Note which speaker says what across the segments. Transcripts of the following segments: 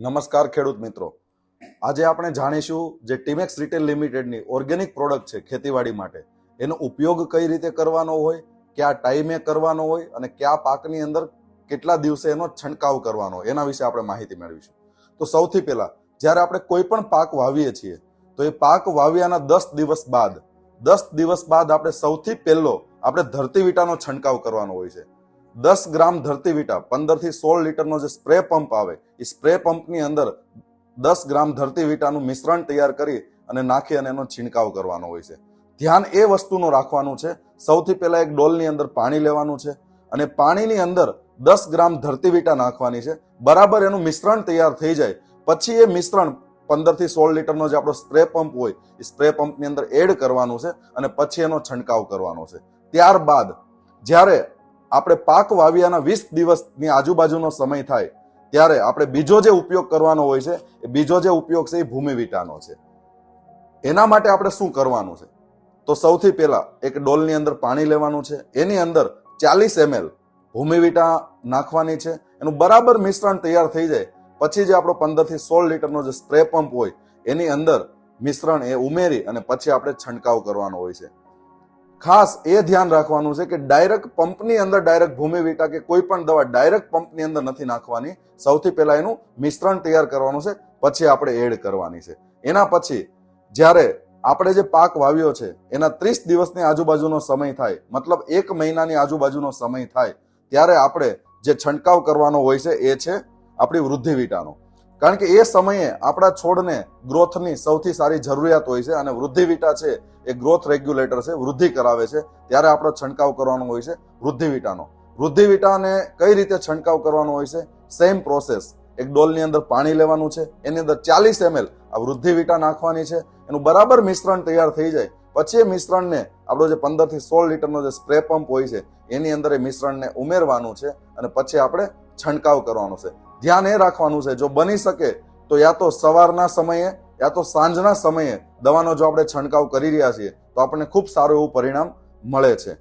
Speaker 1: નમસ્કાર ખેડૂત મિત્રો. આજે આપણે જાણીશું જે ટીમેક્સ રિટેલ લિમિટેડની ઓર્ગેનિક પ્રોડક્ટ છે ખેતીવાડી માટે. એનો ઉપયોગ કઈ રીતે કરવાનો હોય, કયા ટાઈમે કરવાનો હોય અને કયા પાકની અંદર કેટલા દિવસે એનો છંટકાવ કરવાનો એના વિશે આપણે માહિતી મેળવીશું. તો સૌથી પહેલા, જ્યારે આપણે કોઈ પણ પાક વાવીએ છીએ, તો એ પાક વાવ્યાના દસ દિવસ બાદ, દસ દિવસ બાદ આપણે સૌથી પહેલો આપણે ધરતી વિટાનો છંટકાવ કરવાનો હોય છે. દસ ગ્રામ ધરતી વિટા પંદરથી સોળ લીટરનો જે સ્પ્રે પંપ આવે, એ સ્પ્રે પંપની અંદર દસ ગ્રામ ધરતી વિટાનું મિશ્રણ તૈયાર કરી અને નાખી અને એનો છિણકાવ કરવાનો હોય છે. ધ્યાન એ વસ્તુનું રાખવાનું છે. સૌથી પહેલા એક ડોલની અંદર પાણી લેવાનું છે અને પાણીની અંદર દસ ગ્રામ ધરતી વિટા નાખવાની છે. બરાબર એનું મિશ્રણ તૈયાર થઈ જાય. પછી એ મિશ્રણ પંદરથી સોળ લીટરનો જે આપણો સ્પ્રે પંપ હોય, એ સ્પ્રે પંપની અંદર એડ કરવાનું છે અને પછી એનો છંટકાવ કરવાનો છે. ત્યારબાદ જ્યારે આપણે પાક વાવ્યાના વીસ દિવસની આજુબાજુનો સમય થાય, ત્યારે આપણે બીજો જે ઉપયોગ કરવાનો હોય છે, એ બીજો જે ઉપયોગ છે એ ભૂમિ વિટાનો છે. એના માટે આપણે શું કરવાનું છે? તો સૌથી પહેલા એક ડોલની અંદર પાણી લેવાનું છે. એની અંદર ચાલીસ એમએલ ભૂમિ વિટા નાખવાની છે. એનું બરાબર મિશ્રણ તૈયાર થઈ જાય. પછી જે આપણો પંદરથી સોળ લીટરનો જે સ્પ્રે પંપ હોય, એની અંદર મિશ્રણ એ ઉમેરી અને પછી આપણે છંટકાવ કરવાનો હોય છે. ખાસ એ ધ્યાન રાખવાનું છે કે ડાયરેક્ટ પંપની અંદર ડાયરેક્ટ ભૂમિ વિટા કે કોઈ પણ દવા ડાયરેક્ટ પંપની અંદર નથી નાખવાની. સૌથી પહેલાં એનું મિશ્રણ તૈયાર કરવાનું છે, પછી આપણે એડ કરવાની છે. એના પછી જ્યારે આપણે જે પાક વાવ્યો છે, એના ત્રીસ દિવસની આજુબાજુનો સમય થાય, મતલબ એક મહિનાની આજુબાજુનો સમય થાય, ત્યારે આપણે જે છંટકાવ કરવાનો હોય છે એ છે આપણી વૃદ્ધિ વિટાનો. કારણ કે એ સમયે આપણા છોડને ગ્રોથની સૌથી સારી જરૂરિયાત હોય છે અને વૃદ્ધિ વિટા છે, એ ગ્રોથ રેગ્યુલેટર છે, વૃદ્ધિ કરાવે છે, ત્યારે આપણો છંટકાવ કરવાનો હોય છે વૃદ્ધિ વિટાનો. વૃદ્ધિ વિટાને કઈ રીતે છંટકાવ કરવાનો હોય છે? સેમ પ્રોસેસ એક ડોલની અંદર પાણી લેવાનું છે, એની અંદર ચાલીસ એમએલ આ વૃદ્ધિ વિટા નાખવાની છે, એનું બરાબર મિશ્રણ તૈયાર થઈ જાય. પછી એ મિશ્રણને આપણો જે પંદરથી સોળ લીટરનો જે સ્પ્રે પંપ હોય છે, એની અંદર એ મિશ્રણને ઉમેરવાનું છે અને પછી આપણે છંટકાવ કરવાનો છે. ધ્યાન એ રાખવાનું છે. જો બની શકે તો યા તો સવારના સમયે, યા તો સાંજના સમયે દવાનો જો આપણે છંટકાવ કરી રહ્યા છીએ, તો આપણને ખૂબ સારું એવું પરિણામ મળે છે.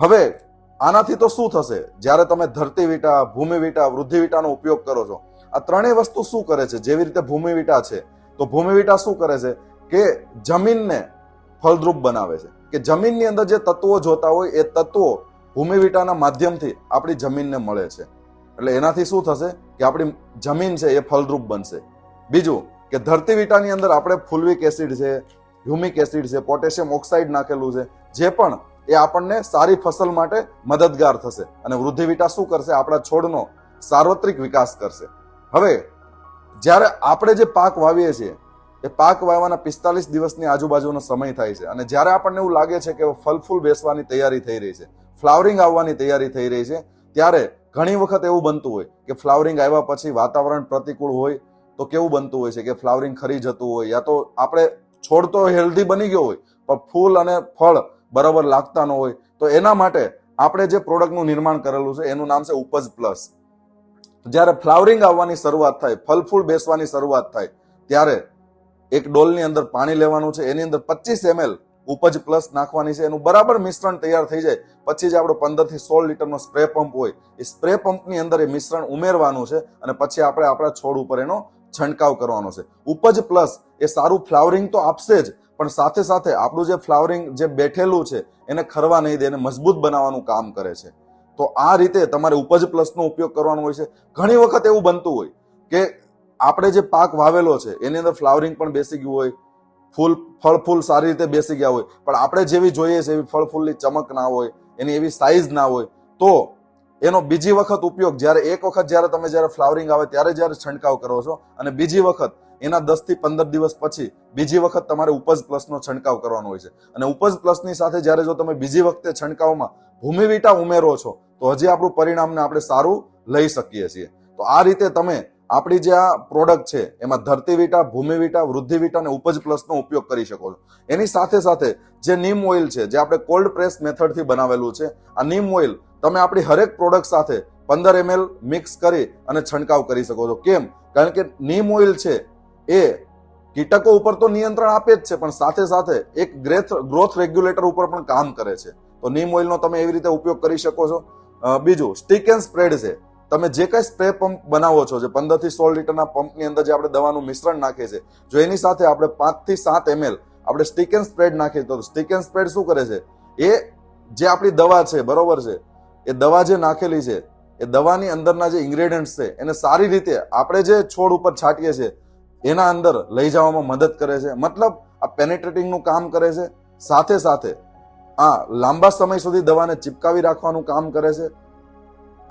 Speaker 1: હવે, આનાથી તો શું થશે? જ્યારે તમે ધરતી વિટા, ભૂમિ વિટા, વૃદ્ધિ વિટાનો ઉપયોગ કરો છો, આ ત્રણેય વસ્તુ શું કરે છે? જેવી રીતે ભૂમિ વિટા છે, તો ભૂમિ વિટા શું કરે છે? કે જમીનને ફળદ્રુપ બનાવે છે. કે જમીનની અંદર જે તત્વો જોતા હોય, એ તત્વો ભૂમિ વિટાના માધ્યમથી આપણી જમીનને મળે છે. એટલે એનાથી શું થશે કે આપણી જમીન છે એ ફળદ્રુપ બનશે. બીજું કે ધરતી વિટાની અંદર આપણે ફુલવિક એસિડ છે, હ્યુમિક એસિડ છે, પોટેશિયમ ઓક્સાઇડ નાખેલું છે, જે પણ એ આપણને સારી ફસલ માટે મદદગાર થશે. અને વૃદ્ધિ વિટા શું કરશે? આપણા છોડનો સાર્વત્રિક વિકાસ કરશે. હવે, જ્યારે આપણે જે પાક વાવીએ છીએ, એ પાક વાવવાના પિસ્તાલીસ દિવસની આજુબાજુનો સમય થાય છે. અને જ્યારે આપણને એવું લાગે છે કે ફલફૂલ બેસવાની તૈયારી થઈ રહી છે, ફ્લાવરિંગ આવવાની તૈયારી થઈ રહી છે, ત્યારે ઘણી વખત એવું બનતું હોય કે ફ્લાવરિંગ આવ્યા પછી વાતાવરણ પ્રતિકૂળ હોય તો કેવું બનતું હોય છે કે ફ્લાવરિંગ ખરી જતું હોય યા તો આપણે છોડ તો હેલ્ધી બની ગયો હોય પણ ફૂલ અને ફળ બરાબર લાગતા ન હોય તો એના માટે આપણે જે પ્રોડક્ટનું નિર્માણ કરેલું છે એનું નામ છે ઉપજ પ્લસ જ્યારે ફ્લાવરિંગ આવવાની શરૂઆત થાય, ફલ ફૂલ બેસવાની શરૂઆત થાય, ત્યારે એક ડોલની અંદર પાણી લેવાનું છે, એની અંદર પચીસ એમએલ ઉપજ પ્લસ નાખવાની છે. એનું બરાબર મિશ્રણ તૈયાર થઈ જાય. પછી જે આપણો પંદરથી સોળ લીટરનો સ્પ્રે પંપ હોય, એ સ્પ્રે પંપની અંદર એ મિશ્રણ ઉમેરવાનું છે અને પછી આપણે આપણા છોડ ઉપર એનો છંટકાવ કરવાનો છે. ઉપજ પ્લસ એ સારું ફ્લાવરિંગ તો આપશે જ, પણ સાથે સાથે આપણું જે ફ્લાવરિંગ જે બેઠેલું છે, એને ખરવા નહીં દે, એને મજબૂત બનાવવાનું કામ કરે છે. તો આ રીતે તમારે ઉપજ પ્લસનો ઉપયોગ કરવાનો હોય છે. ઘણી વખત એવું બનતું હોય કે આપણે જે પાક વાવેલો છે, એની અંદર ફ્લાવરિંગ પણ બેસી ગયું હોય ફૂલ ફળ ફૂલ સારી રીતે બેસી ગયા હોય. પણ આપણે જેવી જોઈએ છે એવી ફળ ફૂલની ચમક ના હોય, એની એવી સાઈઝ ના હોય, તો એનો બીજી વખત ઉપયોગ જ્યારે એક વખત જ્યારે તમે જ્યારે ફ્લાવરિંગ આવે ત્યારે જ્યારે છંટકાવ કરો છો અને બીજી વખત એના દસથી પંદર દિવસ પછી બીજી વખત તમારે ઉપજ પ્લસનો છંટકાવ કરવાનો હોય છે. અને ઉપજ પ્લસની સાથે જ્યારે જો તમે બીજી વખતે છંટકાવમાં ભૂમિ વિટા ઉમેરો છો, તો હજી આપણું પરિણામને આપણે સારું લઈ શકીએ છીએ. તો આ રીતે તમે આપણી જે આ પ્રોડક્ટ છે, એમાં Dharti Vita, Bhumi Vita, Vriddhi Vita અને ઉપજ પ્લસનો ઉપયોગ કરી શકો છો. એની સાથે સાથે જે નીમ ઓઇલ છે, જે આપણે કોલ્ડ પ્રેસ મેથડથી બનાવેલું છે, આ નીમ ઓઇલ તમે આપણી હરેક પ્રોડક્ટ સાથે પંદર એમએલ મિક્સ કરી અને છંટકાવ કરી શકો છો. કેમ? કારણ કે નીમ ઓઇલ છે, એ કીટકો ઉપર તો નિયંત્રણ આપે જ છે, પણ સાથે સાથે એક ગ્રેથ ગ્રોથ રેગ્યુલેટર ઉપર પણ કામ કરે છે. તો નીમ ઓઇલનો તમે એવી રીતે ઉપયોગ કરી શકો છો. બીજું સ્ટીક એન્ડ સ્પ્રેડ છે. તમે જે કઈ સ્પ્રે પંપ બનાવો છો, જે પંદરથી સોળ લીટરના પંપની અંદર જે આપણે દવાનું મિશ્રણ નાખીએ છીએ, જો એની સાથે આપણે પાંચથી સાત એમએલ આપણે સ્ટીક સ્પ્રેડ નાખીએ તો સ્ટીક એન્ડ સ્પ્રેડ શું કરે છે? એ જે આપણી દવા છે, બરોબર છે, એ દવા જે નાખેલી છે, એ દવાની અંદરના જે ઇન્ગ્રેડિયન્ટ્સ છે, એને સારી રીતે આપણે જે છોડ ઉપર છાંટીએ છીએ, એના અંદર લઈ જવામાં મદદ કરે છે. મતલબ આ પેનેટ્રેટિંગનું કામ કરે છે. સાથે સાથે આ લાંબા સમય સુધી દવાને ચિપકાવી રાખવાનું કામ કરે છે.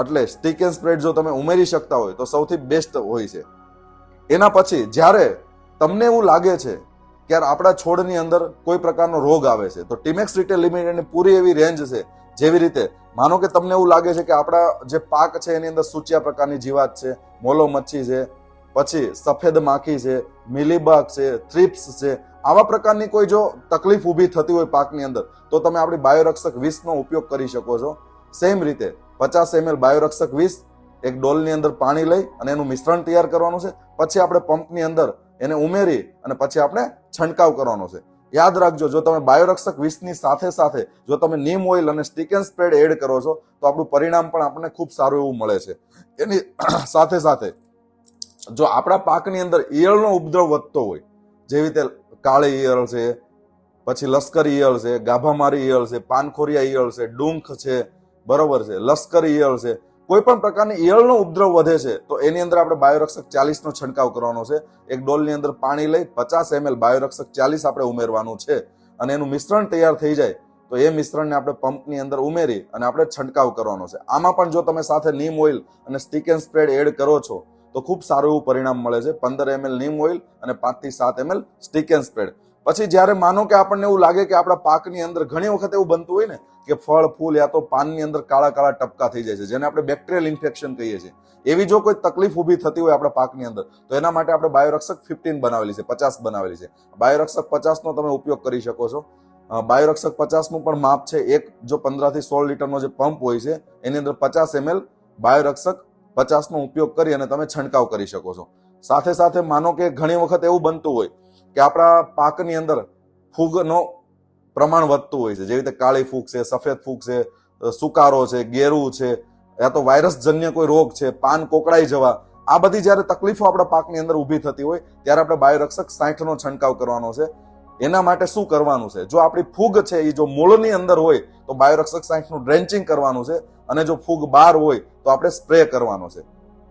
Speaker 1: એટલે સ્ટીક એન્ડ સ્પ્રેડ જો તમે ઉમેરી શકતા હોય તો સૌથી બેસ્ટ હોય છે. એના પછી જ્યારે તમને એવું લાગે છે કે આપણા છોડની અંદર કોઈ પ્રકારનો રોગ આવે છે, તો ટીમેક્સ રિટેલ લિમિટેડની પૂરી એવી રેન્જ છે, જેવી રીતે માનો કે તમને એવું લાગે છે કે આપણા જે પાક છે એની અંદર સૂચ્યા પ્રકારની જીવાત છે, મોલો મચ્છી છે, પછી સફેદ માખી છે, મિલીબગ છે થ્રિપ્સ છે, આવા પ્રકારની કોઈ જો તકલીફ ઊભી થતી હોય પાકની અંદર, તો તમે આપણી બાયોરક્ષક વીસનો ઉપયોગ કરી શકો છો. સેમ રીતે પચાસ એમએલ બાયોરક્ષક વીસ, એક ડોલની અંદર પાણી લઈ અને એનું મિશ્રણ તૈયાર કરવાનું છે. પછી આપણે પંપની અંદર એને ઉમેરી અને પછી આપણે છંટકાવ કરવાનો છે. યાદ રાખજો, જો તમે બાયોરક્ષક વીસની સાથે સાથે જો તમે નીમ ઓઇલ અને સ્ટીક એન્ડ સ્પ્રેડ એડ કરો છો, તો આપણું પરિણામ પણ આપણને ખૂબ સારું એવું મળે છે. એની સાથે સાથે જો આપણા પાકની અંદર ઈયળનો ઉપદ્રવ વધતો હોય, જેવી રીતે કાળી ઈયળ છે, પછી લશ્કરી ઈયળ છે, ગાભામારી ઈયળ છે, પાનખોરિયા ઈયળ છે, ડુંખ છે બરોબર છે, લશ્કરી ઈયળ છે. કોઈ પણ પ્રકારની ઈયળનો ઉપદ્રવ વધે છે, તો એની અંદર આપણે બાયોરક્ષક ચાલીસનો છંટકાવ કરવાનો છે. એક ડોલની અંદર પાણી લઈ પચાસ એમએલ બાયોરક્ષક ચાલીસ આપણે ઉમેરવાનું છે. અને એનું મિશ્રણ તૈયાર થઈ જાય, તો એ મિશ્રણને આપણે પંપની અંદર ઉમેરી અને આપણે છંટકાવ કરવાનો છે. આમાં પણ જો તમે સાથે નીમ ઓઇલ અને સ્ટીક એન્ડ સ્પ્રેડ એડ કરો છો, તો ખૂબ સારું એવું પરિણામ મળે છે. પંદર એમએલ નીમ ઓઇલ અને પાંચથી સાત એમએલ સ્ટીક એન્ડ સ્પ્રેડ. પછી જ્યારે માનો કે આપણને એવું લાગે કે આપણા પાકની અંદર ઘણી વખત એવું બનતું હોય ને, કે ફળ, ફૂલ યા તો પાનની અંદર કાળા કાળા ટપકા થઈ જાય છે, જેને આપણે બેક્ટેરિયલ ઇન્ફેક્શન કહીએ છીએ. એવી જો કોઈ તકલીફ ઊભી થતી હોય આપણા પાકની અંદર, તો એના માટે આપણે બાયોરક્ષક ફિફ્ટીન બનાવેલી છે, પચાસ બનાવેલી છે. બાયોરક્ષક પચાસનો તમે ઉપયોગ કરી શકો છો. બાયોરક્ષક પચાસનું પણ માપ છે એક, જો પંદરથી સોળ લીટરનો જે પંપ હોય છે, એની અંદર પચાસ એમએલ બાયોરક્ષક પચાસનો ઉપયોગ કરી અને તમે છંટકાવ કરી શકો છો. સાથે સાથે માનો કે ઘણી વખત એવું બનતું હોય કે આપણા પાકની અંદર ફૂગનો પ્રમાણ વધતું હોય છે. જેવી રીતે કાળી ફૂગ છે, સફેદ ફૂગ છે સુકારો છે, ગેરું છે, યા તો વાયરસ જન્ય કોઈ રોગ છે, પાન કોકડાઈ જવા, આ બધી જ્યારે તકલીફો આપણા પાકની અંદર ઊભી થતી હોય, ત્યારે આપણે બાયોરક્ષક સાઠનો છંટકાવ કરવાનો છે. એના માટે શું કરવાનું છે? જો આપણી ફૂગ છે એ જો મૂળની અંદર હોય, તો બાયોરક્ષક સાઠનું ડ્રેન્ચિંગ કરવાનું છે. અને જો ફૂગ બહાર હોય, તો આપણે સ્પ્રે કરવાનો છે.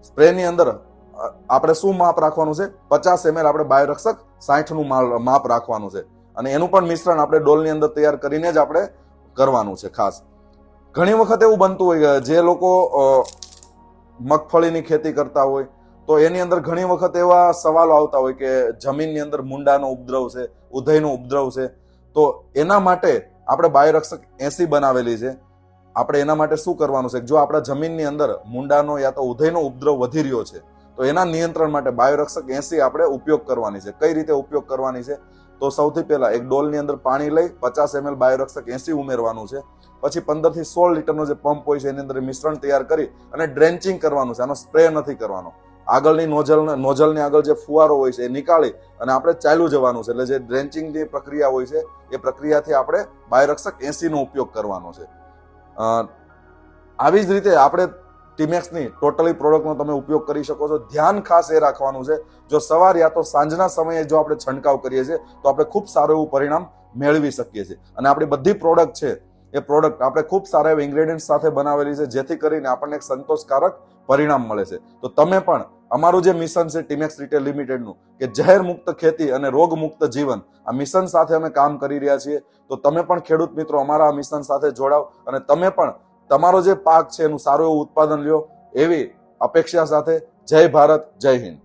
Speaker 1: સ્પ્રેની અંદર આપણે શું માપ રાખવાનું છે? પચાસ એમએલ આપણે બાયોરક્ષક સાઠનું માલ- માપ રાખવાનું છે. અને એનું પણ મિશ્રણ આપણે ડોલની અંદર તૈયાર કરીને જ આપણે કરવાનું છે ખાસ. ઘણી વખત એવું બનતું હોય જે લોકો મગફળીની ખેતી કરતા હોય, તો એની અંદર ઘણી વખત એવા સવાલો આવતા હોય કે જમીનની અંદર મુંડાનો ઉપદ્રવ છે ઉધયનો ઉપદ્રવ છે. તો એના માટે આપણે બાયોરક્ષક એસી બનાવેલી છે. આપણે એના માટે શું કરવાનું છે? જો આપણા જમીનની અંદર મુંડાનો યા તો ઉધયનો ઉપદ્રવ વધી રહ્યો છે તો એના નિયંત્રણ માટે બાયોરક્ષક એસી આપણે ઉપયોગ કરવાની છે. કઈ રીતે ઉપયોગ કરવાની છે? તો સૌથી પહેલા એક ડોલની અંદર પાણી લઈ પચાસ એમએલ બાયોરક્ષક એસી ઉમેરવાનું છે. પછી પંદરથી સોળ લીટરનો જે પંપ હોય છે, એની અંદર મિશ્રણ તૈયાર કરી અને ડ્રેન્ચિંગ કરવાનું છે. આનો સ્પ્રે નથી કરવાનો. આગળની નોઝલ નોઝલની આગળ જે ફુવારો હોય છે, એ નીકાળી અને આપણે ચાલ્યું જવાનું છે. એટલે જે ડ્રેન્ચિંગની પ્રક્રિયા હોય છે, એ પ્રક્રિયાથી આપણે બાયોરક્ષક એસીનો ઉપયોગ કરવાનો છે. આવી જ રીતે આપણે ટીમેક્સની ટોટલી પ્રોડક્ટનો તમે ઉપયોગ કરી શકો છો. ધ્યાન ખાસ એ રાખવાનું છે, જો સવાર યા તો સાંજના સમયે જો આપણે છંટકાવ કરીએ છીએ, તો આપણે ખૂબ સારું એવું પરિણામ મેળવી શકીએ છીએ. અને આપણી બધી પ્રોડક્ટ છે, એ પ્રોડક્ટ આપણે ખૂબ સારા એવા ઇન્ગ્રેડિયન્ટ સાથે બનાવેલી છે, જેથી કરીને આપણને એક સંતોષકારક પરિણામ મળે છે. તો તમે પણ અમારું જે મિશન છે ટીમેક્સ રિટેલ લિમિટેડનું, કે ઝેર મુક્ત ખેતી અને રોગ મુક્ત જીવન, આ મિશન સાથે અમે કામ કરી રહ્યા છીએ. તો તમે પણ ખેડૂત મિત્રો અમારા આ મિશન સાથે જોડાવ અને તમે પણ તમારો જે પાક છે એનું સારું એવું ઉત્પાદન લ્યો એવી અપેક્ષા સાથે જય ભારત, જય હિન્દ.